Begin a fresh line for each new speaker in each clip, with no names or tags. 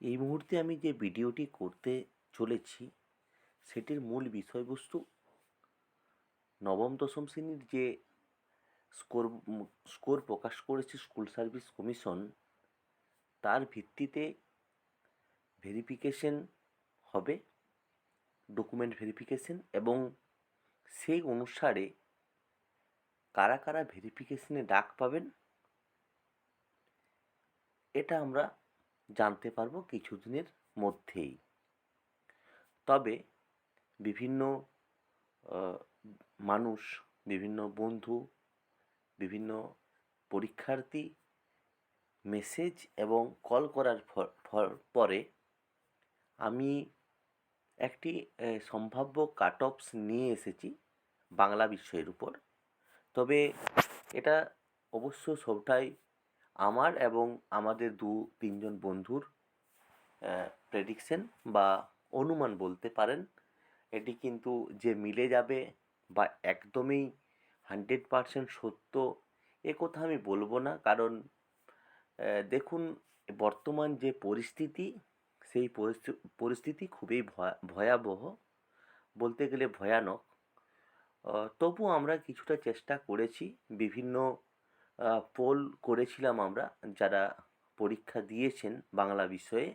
এই মুহূর্তে আমি যে ভিডিওটি করতে চলেছি, সেটির মূল বিষয়বস্তু নবম, দশম শ্রেণির যে স্কোর স্কোর প্রকাশ করেছে স্কুল সার্ভিস কমিশন, তার ভিত্তিতে ভেরিফিকেশন হবে, ডকুমেন্ট ভেরিফিকেশন, এবং সেই অনুসারে কারা কারা ভেরিফিকেশনে ডাক পাবেন, এটা আমরা জানতে পারব কিছুদিনের মধ্যেই। তবে বিভিন্ন মানুষ, বিভিন্ন বন্ধু, বিভিন্ন পরীক্ষার্থী মেসেজ এবং কল করার পরে আমি একটি সম্ভাব্য কাট নিয়ে এসেছি বাংলা বিষয়ের উপর। তবে এটা অবশ্য সবটাই আমার এবং আমাদের দু, তিনজন বন্ধুর প্রেডিকশন বা অনুমান বলতে পারেন, এটি কিন্তু যে মিলে যাবে বা একদমই হান্ড্রেড পারসেন্ট সত্য, এ কথা আমি বলব না। কারণ দেখুন, বর্তমান যে পরিস্থিতি, সেই পরিস্থি- পরিস্থিতি খুবই ভয়া- ভয়াবহ, বলতে গেলে ভয়ানক। তবু আমরা কিছুটা চেষ্টা করেছি বিভিন্ন পোল করেছিলাম আমরা, যারা পরীক্ষা দিয়েছেন বাংলা বিষয়ে,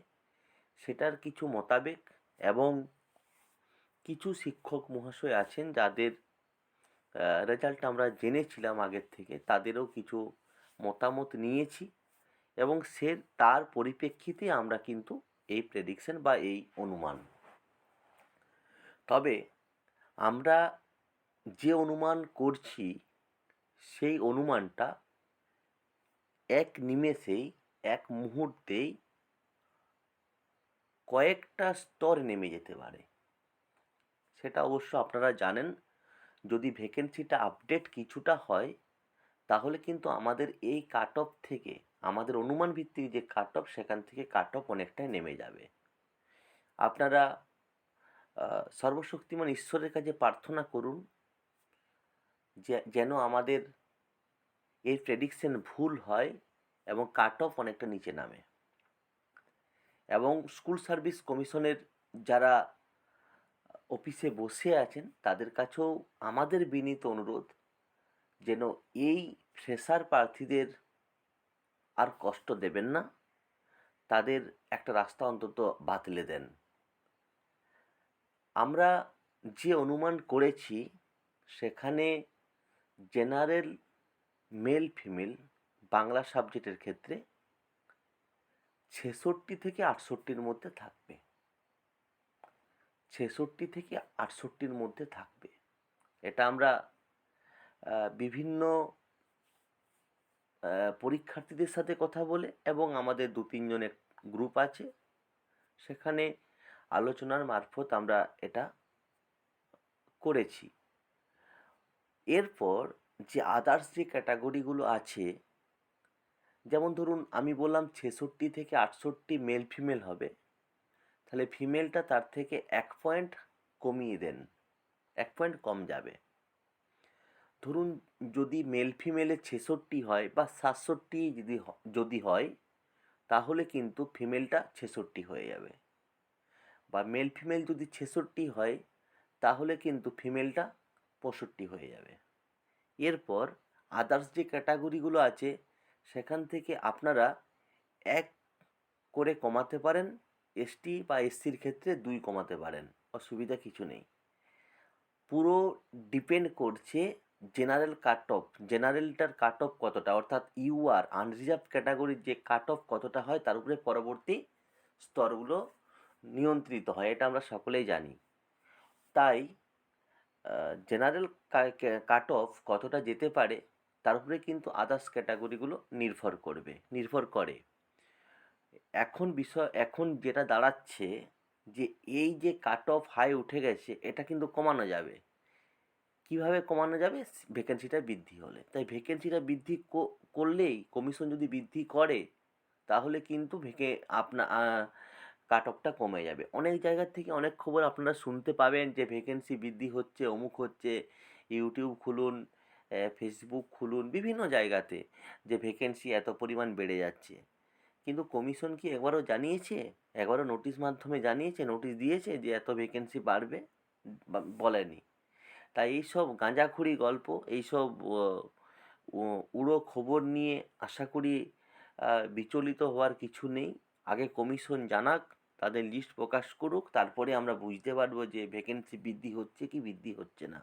সেটার কিছু মোতাবেক এবং কিছু শিক্ষক মহাশয় আছেন যাদের রেজাল্ট আমরা জেনেছিলাম আগের থেকে, তাদেরও কিছু মতামত নিয়েছি এবং সে, তার পরিপ্রেক্ষিতে আমরা কিন্তু এই প্রেডিকশন বা এই অনুমান। তবে আমরা যে অনুমান করছি, সেই অনুমানটা এক নিমেষেই, এক মুহূর্তেই কয়েকটা স্তর নেমে যেতে পারে। সেটা অবশ্য আপনারা জানেন, যদি ভ্যাকেন্সিটা আপডেট কিছুটা হয়, তাহলে কিন্তু আমাদের এই কাট অফ থেকে, আমাদের অনুমান ভিত্তিক যে কাট অফ সেখান থেকে কাট অফ অনেকটাই নেমে যাবে। আপনারা সর্বশক্তিমান ঈশ্বরের কাছে প্রার্থনা করুন, যে, যেন আমাদের এই প্রেডিকশন ভুল হয় এবং কাট অফ অনেকটা নিচে নামে। এবং স্কুল সার্ভিস কমিশনের যারা অফিসে বসে আছেন, তাদের কাছেও আমাদের বিনীত অনুরোধ যেন এই ফ্রেশার প্রার্থীদের আর কষ্ট দেবেন না। তাদের একটা রাস্তা অন্তত বাতলে দেন। আমরা যে অনুমান করেছি, সেখানে জেনারেল মেল ফিমেল বাংলা সাবজেক্টের ক্ষেত্রে ছেষট্টি থেকে আটষট্টির মধ্যে থাকবে। ছেষট্টি থেকে আটষট্টির মধ্যে থাকবে। এটা আমরা বিভিন্ন পরীক্ষার্থীদের সাথে কথা বলে এবং আমাদের দু তিনজনের গ্রুপ আছে, সেখানে আলোচনার মারফত আমরা এটা করেছি। এরপর যে আদার্স যে ক্যাটাগরিগুলো আছে যেমন ধরুন, আমি বললাম ছেষট্টি থেকে আটষট্টি মেল ফিমেল হবে। তাহলে ফিমেলটা তার থেকে এক পয়েন্ট কমিয়ে দেন, এক পয়েন্ট কম যাবে। ধরুন, যদি মেল ফিমেলে ছেষট্টি হয় বা সাতষট্টি যদি যদি হয়, তাহলে কিন্তু ফিমেলটা ছেষট্টি হয়ে যাবে। বা মেল ফিমেল যদি ছেষট্টি হয়, তাহলে কিন্তু ফিমেলটা পঁয়ষট্টি হয়ে যাবে। এরপর আদার্স যে ক্যাটাগরিগুলো আছে সেখান থেকে আপনারা এক করে কমাতে পারেন, এসটি বা এসসির ক্ষেত্রে দুই কমাতে পারেন, অসুবিধা কিছু নেই। পুরো ডিপেন্ড করছে জেনারেল কাট অফ জেনারেলটার কাট অফ কতটা, অর্থাৎ ইউআর আনরিজার্ভ ক্যাটাগরির যে কাট অফ কতটা হয়, তার উপরে পরবর্তী স্তরগুলো নিয়ন্ত্রিত হয়, এটা আমরা সকলেই জানি। তাই জেনারেল কাট অফ কতটা যেতে পারে তার উপরে কিন্তু আদার্স ক্যাটাগরিগুলো নির্ভর করবে, নির্ভর করে। এখন বিষয়, এখন যেটা দাঁড়াচ্ছে যে এই যে কাট অফ হাই উঠে গেছে, এটা কিন্তু কমানো যাবে। কীভাবে কমানো যাবে? ভ্যাকেন্সিটা বৃদ্ধি হলে। তাই ভ্যাকেন্সিটা বৃদ্ধি করলেই কমিশন যদি বৃদ্ধি করে, তাহলে কিন্তু ভেকে আপনা কাট অফটা কমে যাবে। অনেক জায়গার থেকে অনেক খবর আপনারা শুনতে পাবেন যে ভ্যাকেন্সি বৃদ্ধি হচ্ছে, অমুক হচ্ছে ইউটিউব খুলুন ফেসবুক খুলুন, বিভিন্ন জায়গাতে যে ভ্যাকেন্সি এত পরিমাণ বেড়ে যাচ্ছে। কিন্তু কমিশন কি একবারও জানিয়েছে? একবারও নোটিশ মাধ্যমে জানিয়েছে নোটিশ দিয়েছে যে এত ভ্যাকেন্সি বাড়বে? বলেনি। তাই এইসব গাঁজাখুরি গল্প, এইসব উড়ো খবর নিয়ে আশা করি বিচলিত হওয়ার কিছু নেই। আগে কমিশন জানাক, তাদের লিস্ট প্রকাশ করুক, তারপরে আমরা বুঝতে পারব যে ভ্যাকেন্সি বৃদ্ধি হচ্ছে কি বৃদ্ধি হচ্ছে না।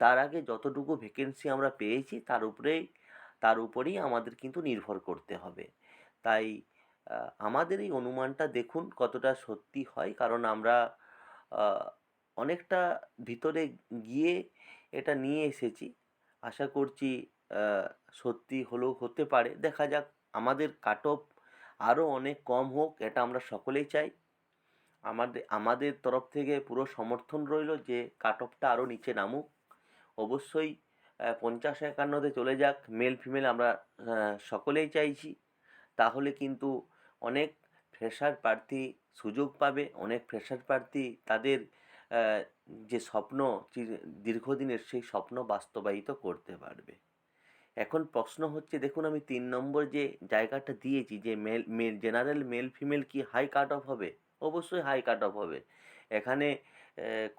তার আগে যতটুকু ভ্যাকেন্সি আমরা পেয়েছি, তার উপরেই তার উপরেই আমাদের কিন্তু নির্ভর করতে হবে। তাই আমাদের এই অনুমানটা দেখুন কতটা সত্যি হয়, কারণ আমরা অনেকটা ভিতরে গিয়ে এটা নিয়ে এসেছি। আশা করছি সত্যি হলেও হতে পারে। দেখা যাক, আমাদের কাট অফ আরও অনেক কম হোক, এটা আমরা সকলেই চাই। আমাদের আমাদের তরফ থেকে পুরো সমর্থন রইল যে কাট অফটা আরও নিচে নামুক। অবশ্যই পঞ্চাশ একান্নতে চলে যাক মেল ফিমেল আমরা সকলেই চাইছি। তাহলে কিন্তু অনেক ফ্রেশার প্রার্থী সুযোগ পাবে, অনেক ফ্রেশার প্রার্থী তাদের যে স্বপ্ন দীর্ঘদিনের সেই স্বপ্ন বাস্তবায়িত করতে পারবে। এখন প্রশ্ন হচ্ছে, দেখুন আমি তিন নম্বর যে জায়গাটা দিয়েছি, যে male male general male female কি হাই কাট অফ হবে? অবশ্যই হাই কাট অফ হবে। এখানে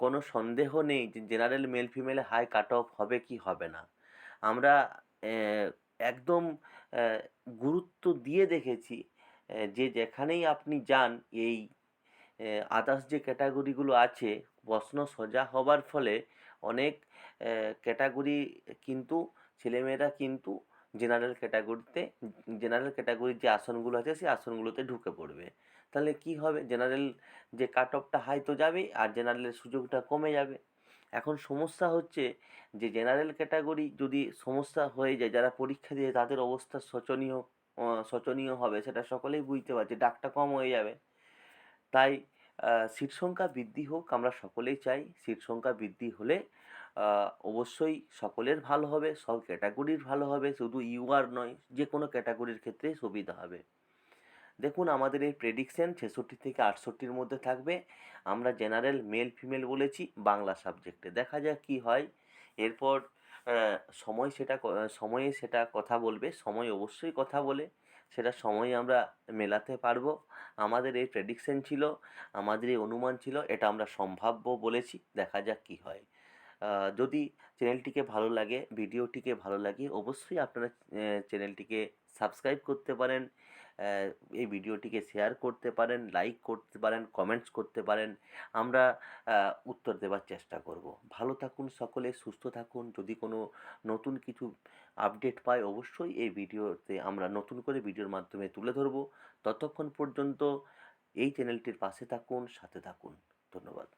কোনো সন্দেহ নেই যে জেনারেল মেল ফিমেলে হাই কাট অফ হবে কি হবে না। আমরা একদম গুরুত্ব দিয়ে দেখেছি যে যেখানেই আপনি যান, এই আদার্স যে ক্যাটাগরিগুলো আছে, প্রশ্ন সোজা হবার ফলে অনেক ক্যাটাগরি কিন্তু, ছেলেমেয়েরা কিন্তু জেনারেল ক্যাটাগরিতে জেনারেল ক্যাটাগরির যে আসনগুলো আছে, সেই আসনগুলোতে ঢুকে পড়বে। তাহলে কি হবে? জেনারেল যে কাট অফটা হাই তো যাবেই, আর জেনারেলের সুযোগটা কমে যাবে। এখন সমস্যা হচ্ছে যে জেনারেল ক্যাটাগরি যদি সমস্যা হয়ে যায়, যারা পরীক্ষা দিয়ে তাদের অবস্থা শোচনীয় শোচনীয় হবে, সেটা সকলেই বুঝতে পারছে। ডাকটা কম হয়ে যাবে। তাই সিট সংখ্যা বৃদ্ধি হোক, আমরা সকলেই চাই সিট সংখ্যা বৃদ্ধি হলে অবশ্যই সকলের ভালো হবে, সব ক্যাটাগরির ভালো হবে, শুধু ইউআর নয় যে কোনো ক্যাটাগরির ক্ষেত্রে সুবিধা হবে। দেখুন, আমাদের এই প্রেডিকশন ছেষট্টি থেকে আটষট্টির মধ্যে থাকবে। আমরা জেনারেল মেল ফিমেল বলেছি, বাংলা সাবজেক্টে দেখা যাক কী হয়। এরপর সময় সেটা সময়ে সেটা কথা বলবে, সময় অবশ্যই কথা বলে। সেটা সময় আমরা মেলাতে পারব। আমাদের এই প্রেডিকশন ছিল, আমাদের এই অনুমান ছিল, এটা আমরা সম্ভাব্য বলেছি, দেখা যাক কী হয়। যদি চ্যানেলটিকে ভালো লাগে, ভিডিওটিকে ভালো লাগে অবশ্যই আপনারা চ্যানেলটিকে সাবস্ক্রাইব করতে পারেন এই ভিডিওটিকে শেয়ার করতে পারেন, লাইক করতে পারেন, কমেন্টস করতে পারেন, আমরা উত্তর দেওয়ার চেষ্টা করব। ভালো থাকুন সকলে, সুস্থ থাকুন। যদি কোনো নতুন কিছু আপডেট পাই অবশ্যই এই ভিডিওতে আমরা নতুন করে ভিডিওর মাধ্যমে তুলে ধরব। ততক্ষণ পর্যন্ত এই চ্যানেলটির পাশে থাকুন, সাথে থাকুন। ধন্যবাদ।